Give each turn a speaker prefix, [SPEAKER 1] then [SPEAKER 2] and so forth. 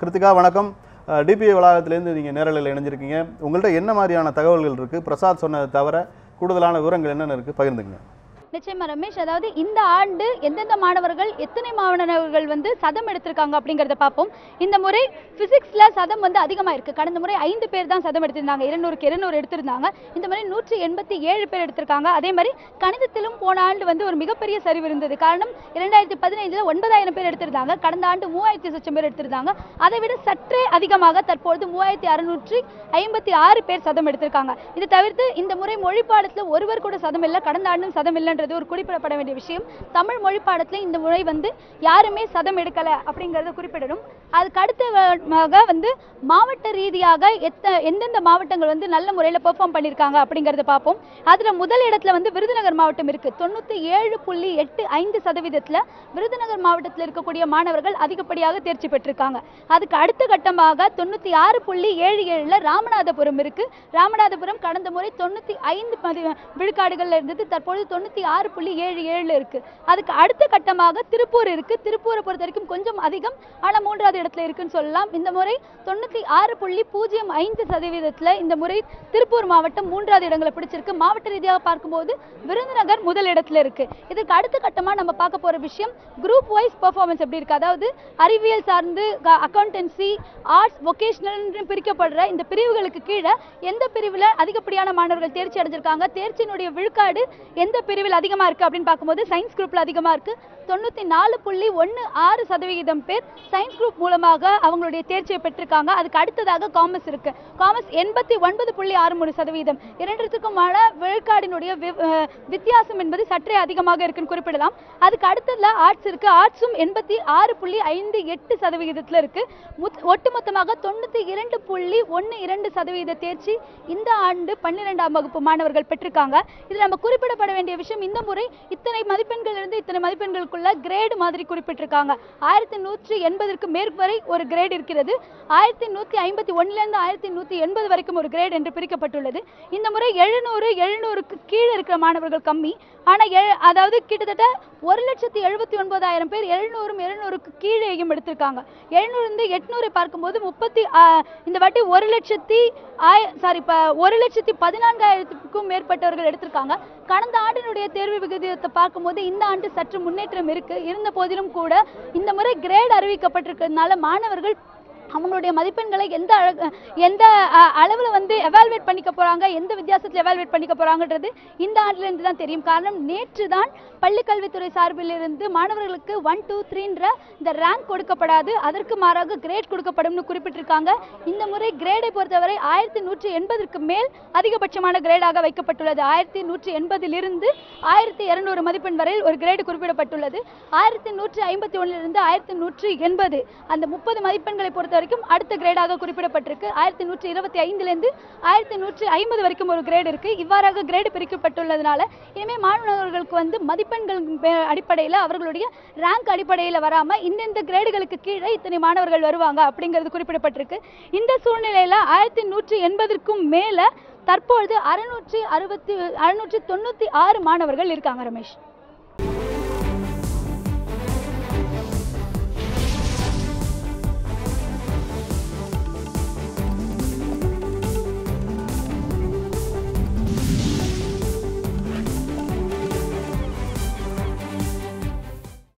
[SPEAKER 1] கிருத்திகா வணக்கம். டிபிஐ வளாகத்திலேருந்து நீங்கள் நேரலையில் இணைஞ்சிருக்கீங்க. உங்கள்கிட்ட என்ன மாதிரியான தகவல்கள் இருக்குது பிரசாத் சொன்னதை தவிர கூடுதலான விவரங்கள் என்னென்ன இருக்குது பகிர்ந்துங்க
[SPEAKER 2] நிச்சயமா ரமேஷ் அதாவது இந்த ஆண்டு எந்தெந்த மாணவர்கள் எத்தனை மாணவர்கள் வந்து சதம் எடுத்திருக்காங்க அப்படிங்கறத பார்ப்போம். இந்த முறை பிசிக்ஸ்ல சதம் வந்து அதிகமா இருக்கு கடந்த முறை ஐந்து பேர் தான் சதம் எடுத்திருந்தாங்க. இருநூறுக்கு இருநூறு எடுத்திருந்தாங்க. இந்த முறை நூற்றி எண்பத்தி ஏழு பேர் எடுத்திருக்காங்க. அதே மாதிரி கணிதத்திலும் போன ஆண்டு வந்து ஒரு மிகப்பெரிய சரிவு இருந்தது. காரணம் இரண்டாயிரத்தி பதினைந்துல ஒன்பதாயிரம் பேர் எடுத்திருந்தாங்க. கடந்த ஆண்டு மூவாயிரத்தி சொச்சம் பேர் எடுத்திருந்தாங்க. அதை விட சற்றே அதிகமாக தற்பொழுது மூவாயிரத்தி அறுநூற்றி ஐம்பத்தி ஆறு பேர் சதம் எடுத்திருக்காங்க. இது தவிர்த்து இந்த முறை மொழி பாடத்துல ஒருவர் கூட சதம் இல்லை கடந்த ஆண்டும் சதம் அப்படின்றது ஒரு குறிப்பிடப்பட வேண்டிய விஷயம். தமிழ் மொழி பாடத்துல இந்த முறை வந்து யாருமே சதம் எடுக்கலை அப்படிங்கிறத குறிப்பிடணும். அதுக்கு அடுத்தமாக வந்து மாவட்ட ரீதியாக எத்த எந்தெந்த மாவட்டங்கள் வந்து நல்ல முறையில் பெர்ஃபார்ம் பண்ணியிருக்காங்க அப்படிங்கறத பார்ப்போம். அதில் முதல் இடத்துல வந்து விருதுநகர் மாவட்டம் இருக்கு. தொண்ணூற்றி ஏழு புள்ளி எட்டு ஐந்து சதவீதத்தில் விருதுநகர் மாவட்டத்தில் இருக்கக்கூடிய மாணவர்கள் அதிகப்படியாக தேர்ச்சி பெற்றிருக்காங்க. அதுக்கு அடுத்த கட்டமாக தொண்ணூற்றி ஆறு புள்ளி ஏழு ஏழில் ராமநாதபுரம் இருக்கு. ராமநாதபுரம் கடந்த முறை தொண்ணூற்றி ஐந்து விழுக்காடுகளில் விழுக்காடுகள்ல இருந்தது. தற்பொழுது தொண்ணூற்றி ஆறு புள்ளி ஏழு ஏழில் இருக்கு. அதுக்கு அடுத்த கட்டமாக திருப்பூர் இருக்கு. திருப்பூரை பொறுத்த வரைக்கும் கொஞ்சம் அதிகம். ஆனால் மூன்றாவது இடத்துல இருக்குன்னு சொல்லலாம். இந்த முறை தொண்ணூத்தி ஆறு புள்ளி பூஜ்ஜியம் ஐந்து சதவீதத்துல இந்த முறை திருப்பூர் மாவட்டம் மூன்றாவது இடங்களை பிடிச்சிருக்கு. மாவட்ட ரீதியாக பார்க்கும்போது விருதுநகர் முதல் இடத்துல இருக்கு. இதுக்கு அடுத்த கட்டமா நம்ம பார்க்க போற விஷயம் குரூப் வைஸ் பெர்ஃபார்மன்ஸ் எப்படி இருக்கு? அதாவது அறிவியல் சார்ந்து அக்கௌண்டன்சி ஆர்ட்ஸ் வொக்கேஷனல் பிரிக்கப்படுற இந்த பிரிவுகளுக்கு கீழே எந்த பிரிவில் அதிகப்படியான மாணவர்கள் தேர்ச்சி அடைஞ்சிருக்காங்க? தேர்ச்சியினுடைய விழுக்காடு எந்த பிரிவில் அதிகமாக இருக்குது அப்படின்னு பார்க்கும்போது சயின்ஸ் குரூப்பில் அதிகமாக இருக்குது தொண்ணூற்றி நாலு புள்ளி ஒன்று ஆறு சதவிகிதம் பேர் சயின்ஸ் குரூப் மூலமாக அவங்களுடைய தேர்ச்சியை பெற்றிருக்காங்க. அதுக்கு அடுத்ததாக காமர்ஸ் இருக்கு. காமர்ஸ் எண்பத்தி ஒன்பது புள்ளி ஆறு மூணு சதவீதம் இரண்டிற்குமான விழுக்காடினுடைய வித்தியாசம் என்பது சற்றே அதிகமாக இருக்குன்னு குறிப்பிடலாம். அதுக்கு அடுத்ததுல ஆர்ட்ஸ் இருக்கு. ஆர்ட்ஸும் எண்பத்தி ஆறு புள்ளி ஐந்து எட்டு சதவிகிதத்தில் இருக்கு. ஒட்டுமொத்தமாக தொண்ணூற்றி இரண்டு புள்ளி ஒன்று இரண்டு சதவீத தேர்ச்சி இந்த ஆண்டு பன்னிரெண்டாம் வகுப்பு மாணவர்கள் பெற்றிருக்காங்க. இதில் நம்ம குறிப்பிடப்பட வேண்டிய விஷயம் இந்த முறை இத்தனை மதிப்பெண்கள் இருந்து இத்தனை மதிப்பெண்களுக்குள்ள கிரேடு மாதிரி குறிப்பிட்டிருக்காங்க. ஆயிரத்தி நூற்றி எண்பதற்கு மேற்வரை ஒரு கிரேட் இருக்கிறது. ஆயிரத்தி நூற்றி ஐம்பத்தி ஒன்றுலேருந்து ஆயிரத்தி நூற்றி எண்பது வரைக்கும் ஒரு கிரேட் என்று பிரிக்கப்பட்டுள்ளது. இந்த முறை எழுநூறு எழுநூறுக்கு கீழே இருக்கிற மாணவர்கள் கம்மி. ஆனால் அதாவது கிட்டத்தட்ட ஒரு லட்சத்தி எழுபத்தி ஒன்பதாயிரம் பேர் எழுநூறும் எழுநூறுக்கு கீழேயும் எடுத்திருக்காங்க. எழுநூறு இருந்து எட்நூறை பார்க்கும்போது முப்பத்தி இந்த வாட்டி ஒரு லட்சத்தி ஆய சாரி இப்போ ஒரு லட்சத்தி பதினான்காயிரத்துக்கும் மேற்பட்டவர்கள் எடுத்திருக்காங்க. கடந்த ஆண்டினுடைய தேர்வு விகிதத்தை பார்க்கும்போது இந்த ஆண்டு சற்று முன்னேற்றம் இருக்கு. இருந்த போதிலும் கூட இந்த முறை கிரேட் அறிவிக்கப்பட்டிருக்கிறதுனால மாணவர்கள் அவங்களுடைய மதிப்பெண்களை எந்த அழகு எந்த அளவில் வந்து எவால்வேட் பண்ணிக்க போகிறாங்க எந்த வித்தியாசத்தில் எவால்வேட் பண்ணிக்க போகிறாங்கன்றது இந்த ஆண்டிலிருந்து தான் தெரியும். காரணம் நேற்று தான் பள்ளிக்கல்வித்துறை சார்பிலிருந்து மாணவர்களுக்கு ஒன் டூ த்ரீன்ற இந்த ரேங்க் கொடுக்கப்படாது. அதற்கு மாறாக கிரேட் கொடுக்கப்படும்னு குறிப்பிட்டிருக்காங்க. இந்த முறை கிரேடை பொறுத்தவரை ஆயிரத்தி நூற்றி எண்பதற்கு மேல் அதிகபட்சமான கிரேடாக வைக்கப்பட்டுள்ளது. ஆயிரத்தி நூற்றி எண்பதிலிருந்து ஆயிரத்தி இருநூறு மதிப்பெண் வரையில் ஒரு கிரேடு குறிப்பிடப்பட்டுள்ளது. ஆயிரத்தி நூற்றி ஐம்பத்தி ஒன்றிலிருந்து ஆயிரத்தி நூற்றி எண்பது அந்த முப்பது மதிப்பெண்களை பொறுத்த வரைக்கும் அடுத்த கிரேடாக குறிப்பிடப்பட்டிருக்கு. ஆயிரத்தி நூற்றி இருபத்தி ஐந்துலேருந்து ஆயிரத்தி நூற்றி ஐம்பது வரைக்கும் ஒரு கிரேடு இருக்கு. இவ்வாறாக கிரேடு பிரிக்கப்பட்டுள்ளதுனால இனிமேல் மாணவர்களுக்கு வந்து மதிப்பெண்கள் அடிப்படையில் அவர்களுடைய ரேங்க் அடிப்படையில் வராம இந்தந்த கிரேடுகளுக்கு கீழே இத்தனை மாணவர்கள் வருவாங்க அப்படிங்கிறது குறிப்பிடப்பட்டிருக்கு. இந்த சூழ்நிலையில ஆயிரத்தி நூற்றி எண்பதற்கும் மேல தற்பொழுது அறுநூற்றி அறுபத்தி அறுநூற்றி தொண்ணூற்றி ஆறு மாணவர்கள் இருக்காங்க ரமேஷ்.